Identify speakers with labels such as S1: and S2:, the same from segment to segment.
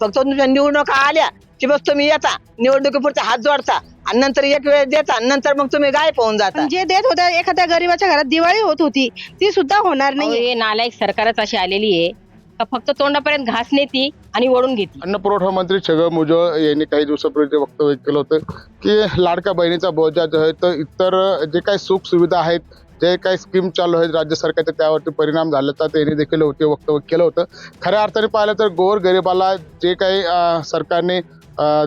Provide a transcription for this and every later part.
S1: फक्त तुमच्या निवडणुका आल्या की बस तुम्ही येता. निवडणुकीपुरता हात जोडता. आणि नंतर एक वेळ देता नंतर मग तुम्ही गायब होऊन जाता.
S2: जे देत होत्या एखाद्या गरीबाच्या घरात दिवाळी होत होती ती सुद्धा होणार नाही
S3: हे नालायक सरकारच अशी आलेली आहे. का फक्त तोंडापर्यंत घास नेती आणि ओढून घेते.
S4: अन्न पुरवठा मंत्री छगन भुजबळ यांनी काही दिवसापूर्वी ते वक्तव्य केलं होतं की लाडका बहिणीचा बोजा जो आहे तर इतर जे काही सुख सुविधा आहेत जे काही स्कीम चालू आहेत राज्य सरकारच्या त्यावरती परिणाम झाल्याचा त्यांनी देखील होते वक्तव्य केलं होतं. खऱ्या अर्थाने पाहिलं तर गोर गरिबाला जे काही सरकारने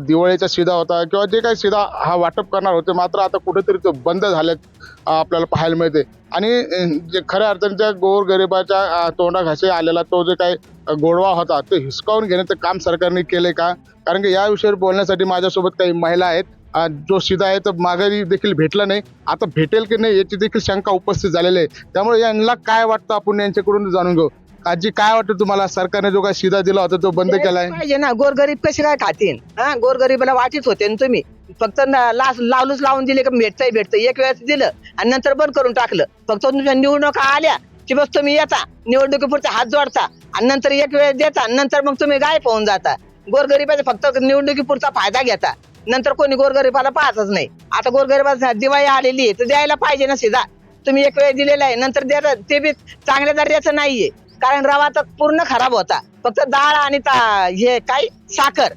S4: दिवाळीचा शिधा होता किंवा जे काही शिधा हा वाटप करणार होते मात्र आता कुठेतरी तो बंद झाल्यात आपल्याला पाहायला मिळते. आणि जे खऱ्या अर्थाने त्या गोर गरिबाच्या तोंडाघाशी आलेला तो जे काही गोडवा होता तो हिसकावून घेण्याचं काम सरकारने केले का? कारण की या विषयावर बोलण्यासाठी माझ्यासोबत काही महिला आहेत. जो शिदा आहे तर माघारी देखील भेटला नाही. आता भेटेल की नाही याची देखील शंका उपस्थित झालेली आहे. त्यामुळे यांना काय वाटतं आपण यांच्याकडून जाणून घेऊ. आजी काय वाटतं तुम्हाला? सरकारने जो काही शिदा दिला होता तो बंद केलाय?
S1: पाहिजे ना. गोरगरीब कसे काय खातील? हा? गोरगरीबाला वाटीच होते ना तुम्ही. फक्त लास लावलूच लावून दिले का भेटतंय भेटतंय. एक वेळेस दिलं आणि नंतर बंद करून टाकलं. फक्त तुमच्या निवडणुका आल्या की बस तुम्ही येता. निवडणुकीपुरता हात जोडता. आणि नंतर एक वेळ देता नंतर मग तुम्ही गायब होऊन जाता. गोरगरिबाचा फक्त निवडणुकीपुरता फायदा घेता. नंतर कोणी गोरगरिबाला पाहतच नाही. आता गोरगरीबाला दिवाळी आलेली आहे तर द्यायला पाहिजे ना सीधा. तुम्ही एक वेळ दिलेला आहे नंतर द्या ते बी चांगल्या दर्जाचं नाहीये. कारण रवा तर पूर्ण खराब होता. फक्त डाळ आणि ता- हे काय साखर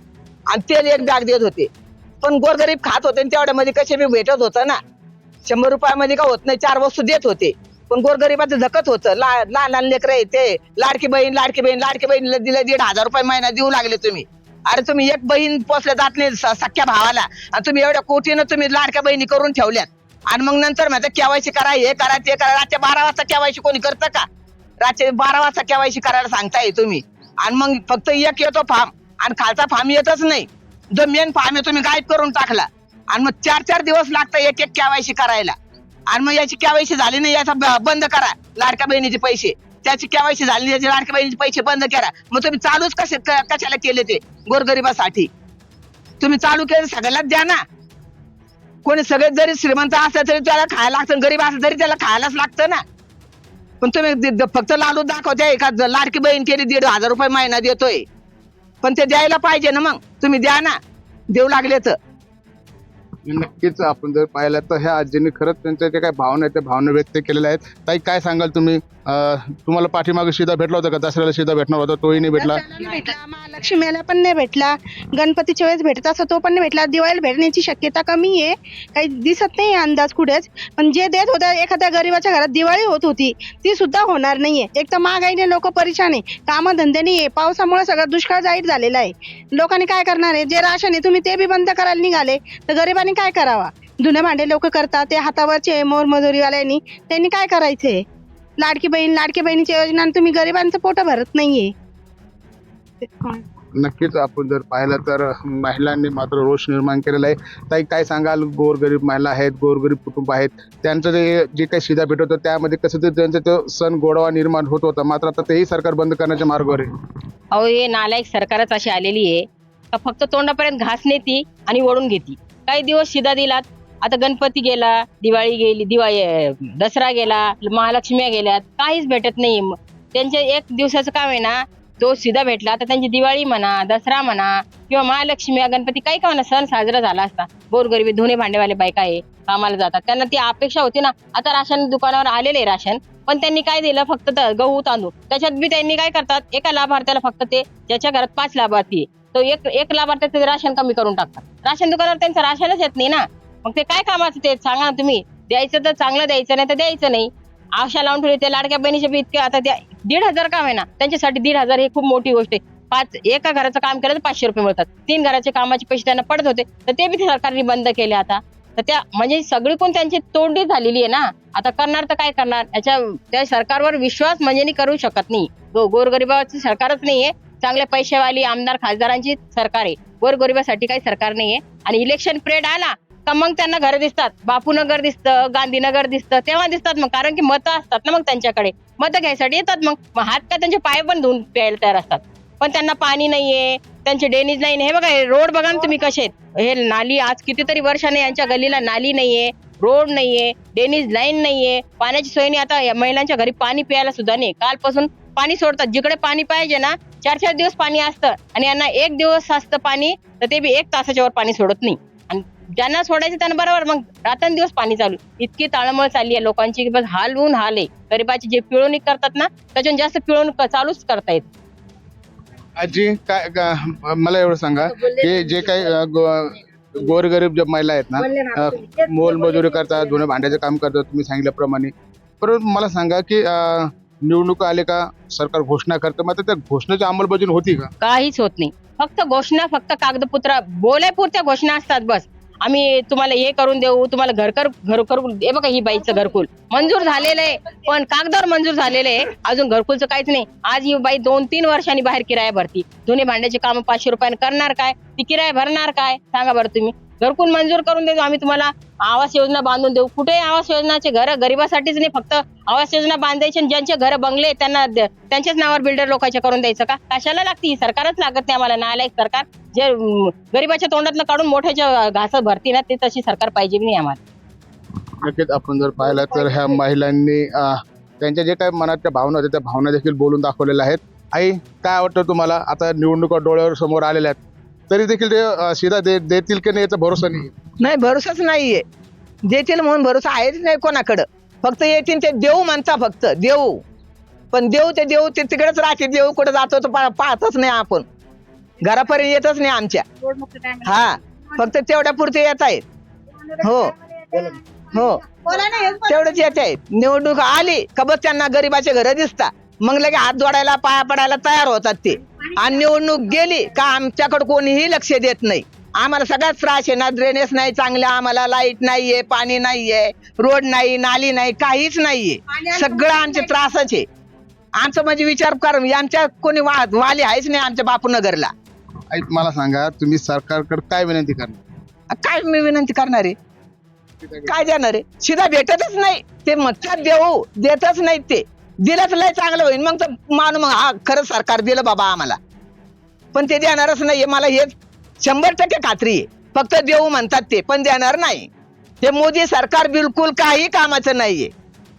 S1: आणि तेल एक बॅग देत होते. पण गोरगरीब खात होते आणि तेवढ्यामध्ये कसे बी भेटत होतं ना. शंभर रुपयामध्ये का होत नाही चार वस्तू देत होते. पण गोरगरिबाचं धकत होतं. ला लहान लहान लेकर ते लाडकी बहीण लाडकी बहीण लाडकी बहीण दिलं दीड हजार रुपये महिना देऊ लागले तुम्ही. अरे तुम्ही एक बहीण पोचल्या जात नाही स- सख्या भावाला. आणि तुम्ही एवढ्या कोटीनं तुम्ही लाडक्या बहिणी करून ठेवल्यात. आणि मग नंतर माझं केवायसी करा हे करा ते करा रातच्या बारा वाजता केवायसी कोणी करतं का? रातच्या बारा वाजता केवायसी करायला सांगताय तुम्ही. आणि मग फक्त एक येतो फार्म. आणि खालचा फार्म येतच नाही. जो मेन फार्म आहे तुम्ही गायब करून टाकला. आणि मग चार चार दिवस लागतं एक एक केवायसी करायला. आणि मग याची केवायसी झाली नाही याचा ब- बंद करा. लाडक्या बहिणीचे पैसे. त्याची केवायसी झाली त्याची लाडकी लाडक्या बहिणीचे पैसे बंद करा मग तुम्ही चालूच कसे कशाला केले ते? गोरगरिबासाठी. तुम्ही चालू केले सगळ्यालाच द्या ना. कोणी सगळे जरी श्रीमंत असलं तरी त्याला खायला लागतं गरीब असलं तरी त्याला खायलाच लागतं ना. पण तुम्ही फक्त लालू दाखवते का लाडकी बहीण केली दीड हजार रुपये महिना देतोय. पण ते द्यायला पाहिजे ना मग. तुम्ही द्या ना. देऊ लागले तर.
S4: नक्कीच आपण जर पाहिलं तर ह्या आजींनी खरंच त्यांच्या जे काही भावना आहेत त्या भावना व्यक्त केलेल्या आहेत. ताई काय सांगाल तुम्ही? अं, तुम्हाला पाठीमागे शिदा भेटला होता का? दसऱ्याला शिदा भेटणार होता तोही नाही भेटला.
S2: दसऱ्याला भेटला. महालक्ष्मीला पण नाही भेटला. गणपतीच्या वेळेस भेटत असं तो पण नाही भेटला. दिवाळीला भेटण्याची शक्यता कमी आहे. काही दिसत नाही अंदाज कुठेच. पण जे देत होत्या एखाद्या गरीबाच्या घरात दिवाळी होत होती ती सुद्धा होणार नाहीये एक तर महागाईने लोक परेशान आहे. कामधंदे आहे. पावसामुळे सगळा दुष्काळ जाहीर झालेला आहे. लोकांनी काय करणार आहे? जे राशन आहे तुम्ही ते बी बंद करायला निघाले. तर गरिबांनी काय करावा? धुणे भांडे लोक करतात ते हातावरचे मोरमजुरीवाल्यांनी त्यांनी काय करायचंय लाडकी बहीण लाडकी बहिणीच्या योजना तुम्ही गरिबांचं पोट भरत नाहीये.
S4: नक्कीच आपण जर पाहिलं तर महिलांनी मात्र रोष निर्माण केलेला आहे. ताई काय सांगाल? गोरगरीब महिला आहेत गोरगरीब कुटुंब आहेत. त्यांचं जे जे काही शिदा भेटत होतं त्यामध्ये कसं ते त्यांचं तो सण गोडवा निर्माण होत होता. मात्र आता तेही सरकार बंद करण्याच्या मार्गावर आहे.
S3: अहो हे नालायक सरकारच अशी आलेली आहे. का फक्त तोंडापर्यंत घास नेती आणि ओढून घेती. काही दिवस शिदा दिलात. आता गणपती गेला दिवाळी गेली दिवाळी दसरा गेला महालक्ष्म्या गेल्यात. काहीच भेटत नाही. त्यांच्या त्यांचे एक दिवसाचं काम आहे ना तो शिदा भेटला तर त्यांची दिवाळी म्हणा दसरा म्हणा किंवा महालक्ष्मी गणपती काही का म्हणा सण साजरा झाला असता. गोरगरिबी धुणे भांडेवाले बायका आहे कामाला जातात. त्यांना ती अपेक्षा होती ना आता राशन दुकानावर आलेले आहे राशन पण त्यांनी काय दिलं? फक्त गहू तांदूळ. त्याच्यात बी त्यांनी काय करतात? एका लाभार्थ्याला फक्त ते ज्याच्या घरात पाच लाभार्थी तो एक एक लाभार्थ्याचं राशन कमी करून टाकतात. राशन दुकानावर त्यांचं राशनच येत नाही ना. मग ते काय कामाचं ते सांगा ना तुम्ही. द्यायचं तर चांगलं द्यायचं नाही तर द्यायचं नाही. आशा लावून ठेवली त्या लाडक्या बहिणीच्या बी इतके आता त्या दीड हजार काम आहे ना. त्यांच्यासाठी दीड हजार ही खूप मोठी गोष्ट आहे. पाच एका घराचं काम केलं तर पाचशे रुपये मिळतात. तीन घराचे कामाचे पैसे त्यांना पडत होते. तर ते बी सरकारने बंद केले आता. तर त्या म्हणजे सगळी कोण त्यांची तोंडी झालेली आहे ना. आता करणार तर काय करणार? याच्या त्या सरकारवर विश्वास म्हणजे करू शकत नाही. गो सरकारच नाहीये. चांगल्या पैशावाली आमदार खासदारांची सरकार आहे. गोरगरिबासाठी काही सरकार नाहीये. आणि इलेक्शन पिरियड आला का मग त्यांना घर दिसतात. बापूनगर दिसतं गांधीनगर दिसतं तेव्हा दिसतात मग. कारण की मतं असतात ना मग त्यांच्याकडे. मतं घ्यायसाठी येतात मग. मग हात का त्यांचे पाय पण धुवून प्यायला तयार असतात. पण त्यांना पाणी नाहीये त्यांचे डेनिज नाही. हे बघा हे रोड बघा ना तुम्ही कसे आहेत. हे नाली आज कितीतरी वर्षाने यांच्या गल्लीला नाली नाहीये रोड नाहीये डेनिज लाईन नाहीये. पाण्याची सोय नाही. आता या महिलांच्या घरी पाणी प्यायला सुद्धा नाही. कालपासून पाणी सोडतात. जिकडे पाणी पाहिजे ना चार चार दिवस पाणी असतं आणि यांना एक दिवस असतं पाणी तर ते बी एक तासाच्या वर पाणी सोडत नाही. आणि ज्यांना सोडायचं त्यांना बरोबर मग रात्रंदिवस पाणी चालू. इतकी ताळमळ चालली आहे लोकांची की बस हाल होऊन हाल आहे. गरीबाची जे पिळवणूक करतात ना त्याच्याहून जास्त पिळवणूक चालूच करतायत
S4: आजी काय का- मला एवढं सांगा की जे काही अ, गो- गोरगरीब ज्या महिला आहेत ना अ, मोलमजुरी करतात धुणे भांड्याचं काम करतात तुम्ही सांगितल्याप्रमाणे. परंतु मला सांगा की अ, निवडणुका आले का सरकार घोषणा करतं? मात्र त्या घोषणेची अंमलबजावणी होती का?
S3: काहीच होत नाही. फक्त घोषणा फक्त कागदपत्र बोलायपुरत्या घोषणा असतात बस. आम्ही तुम्हाला हे करून देऊ तुम्हाला घर कर घर करून हे बघा ही बाईचं घरकुल. मंजूर झालेलं आहे पण कागदावर मंजूर झालेलं आहे. अजून घरकुलचं काहीच नाही. आज ही बाई दोन तीन वर्षांनी बाहेर किराया भरती. दोन्ही भांड्याचे काम पाचशे रुपयाने करणार काय? ती किराया भरणार काय? सांगा बरं तुम्ही. घरकुल मंजूर करून देतो. आम्ही तुम्हाला आवास योजना बांधून देऊ. कुठे आवास योजनाचे घर गरिबासाठीच नाही फक्त आवास योजना बांधायची आणि ज्यांचे घर बंगले त्यांना द- त्यांच्याच नावावर बिल्डर लोकांच्या करून द्यायचं का? कशाला लागते ही? सरकारच लागत नाही आम्हाला. नालायक सरकार जे गरिबाच्या तोंडातलं काढून मोठ्याच्या घास भरती ना ते तशी सरकार पाहिजे नाही आम्हाला.
S4: नक्कीच आपण जर पाहिलं तर ह्या महिलांनी त्यांच्या जे काही मनात त्या भावना होत्या त्या भावना देखील बोलून दाखवलेल्या आहेत. आई काय वाटतं तुम्हाला? आता निवडणुका डोळ्यावर समोर आलेल्या आहेत. तरी देखील ते अ, दे देतील की नाही याचा भरोसा नाही
S1: नाही भरोसाच नाहीये. देतील म्हणून भरोसा आहेच नाही कोणाकडं. फक्त येतील ते देऊ म्हणता फक्त देऊ. पण देऊ ते देऊ ते तिकडेच राहते देऊ कुठे जातो तर पा- पाहतच नाही आपण. घरापर्यंत येतच नाही आमच्या. हा फक्त तेवढ्या पुरते येत आहेत. हो. हो. तेवढंच येत आहेत. निवडणूक आली का बस त्यांना गरीबाचे घर दिसता मग लगे हात जोडायला पाया पडायला तयार होतात ते. आणि निवडणूक गेली का आमच्याकडे कोणीही लक्ष देत नाही. आम्हाला सगळ्यात त्रास आहे ना ड्रेनेज नाही चांगले आम्हाला लाइट नाहीये पाणी नाहीये रोड नाही नाली नाही काहीच नाहीये. सगळं आमचे त्रासच आहे. आमचं म्हणजे विचार कर आमच्या कोणी वा वाली आहेच नाही आमच्या बापूनगरला.
S4: आई मला सांगा तुम्ही सरकारकडे काय विनंती करणार?
S1: काय मी विनंती करणार आहे? काय देणार आहे? सीधा भेटतच नाही. ते म्हणतात देऊ देतच नाही ते. दिलंच लय चांगलं होईल. मग तर मानू मग हा खरंच सरकार दिलं बाबा आम्हाला. पण ते देणारच नाहीये. मला हे शंभर टक्के खात्री आहे. फक्त देऊ म्हणतात ते पण देणार नाही. हे मोदी सरकार बिलकुल काही कामाचं नाहीये.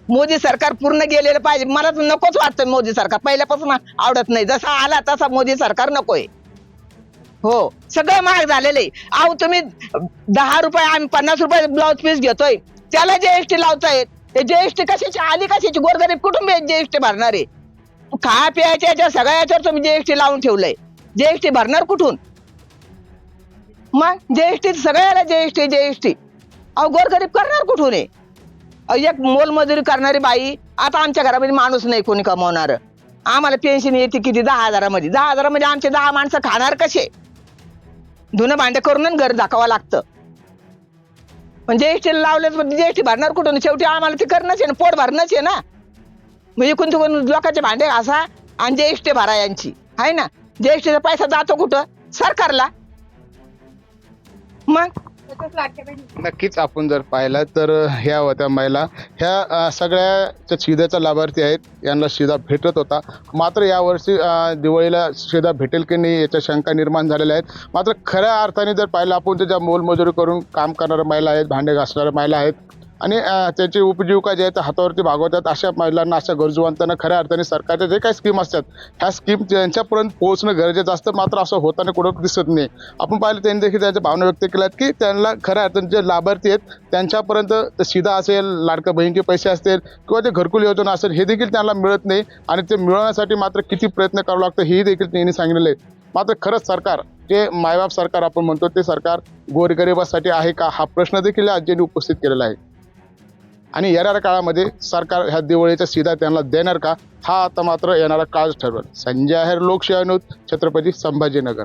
S1: मोदी सरकार पूर्ण गेलेलं पाहिजे. मला तर नकोच वाटतं मोदी सरकार. पहिल्यापासून आवडत नाही. जसा आला तसा मोदी सरकार नकोय. हो. सगळं महाग झालेलं आहे. अहो तुम्ही दहा रुपये आम्ही पन्नास रुपये ब्लाऊज पीस घेतोय. त्याला जीएसटी लावतायत ते जीएसटी कशाची? आली कशाची? गोरगरीब कुटुंब जीएसटी भरणार आहे खा प्यायच्या याच्या सगळ्या याच्यावर तुम्ही जीएसटी लावून ठेवलंय. जीएसटी भरणार कुठून? मग जीएसटी सगळ्याला जीएसटी जीएसटी अहो गोरगरीब करणार कुठून आहे अहो, एक मोलमजुरी करणारी बाई आता आमच्या घरामध्ये माणूस नाही कोणी कमवणार. आम्हाला पेन्शन येते किती? दहा हजारामध्ये. दहा हजारामध्ये आमचे दहा माणसं खाणार कसे? धुणं भांडे करून घर दाखवावं लागतं. पण जीएसटी लावलं जीएसटी भरणार कुठून? शेवटी आम्हाला ते करणंच आहे ना पोट भरणंच आहे ना. मग कोणते कोण लोकांचे भांडे घासा आणि जीएसटी भरा यांची. आहे ना? जीएसटीचा पैसा जातो कुठं? सरकारला. मग?
S4: नक्कीच आपण जर पाहिलं तर ह्या होत्या महिला. ह्या अ, सगळ्या शिद्याचा लाभार्थी आहेत यांना शिधा भेटत होता. मात्र यावर्षी अ, दिवाळीला शिधा भेटेल की नाही याच्या शंका निर्माण झालेल्या आहेत. मात्र खऱ्या अर्थाने जर पाहिलं आपण तर ज्या मोलमजुरी करून काम करणाऱ्या महिला आहेत भांडे घासणाऱ्या महिला आहेत आणि अ, त्याची उपजीविका जे आहे त्या हातावरती भागवतात. अशा महिलांना अशा गरजूवंतांना खऱ्या अर्थाने सरकारच्या जे काही स्कीम असतात ह्या स्कीम त्यांच्यापर्यंत पोहोचणं गरजेचं असतं. मात्र असं होताना कुठं दिसत नाही. आपण पाहिलं त्यांनी देखील त्यांच्या भावना व्यक्त केल्यात की त्यांना खऱ्या अर्थाने जे लाभार्थी आहेत त्यांच्यापर्यंत सीधा असेल लाडकं बहिणीचे पैसे असतील किंवा ते घरकुल योजना असेल हे देखील त्यांना मिळत नाही. आणि ते मिळवण्यासाठी मात्र किती प्रयत्न करावं लागतं हेही देखील त्यांनी सांगितलेलं आहे. मात्र खरंच सरकार जे मायबाप सरकार आपण म्हणतो ते सरकार गोरगरिबासाठी आहे का? हा प्रश्न देखील आजींनी उपस्थित केलेला आहे. आणि येणाऱ्या काळामध्ये सरकार ह्या दिवाळीचा सीधा त्यांना देणार का? हा आता मात्र येणारा काळच ठरवेल. संजय आहेर लोकशाही छत्रपती संभाजीनगर.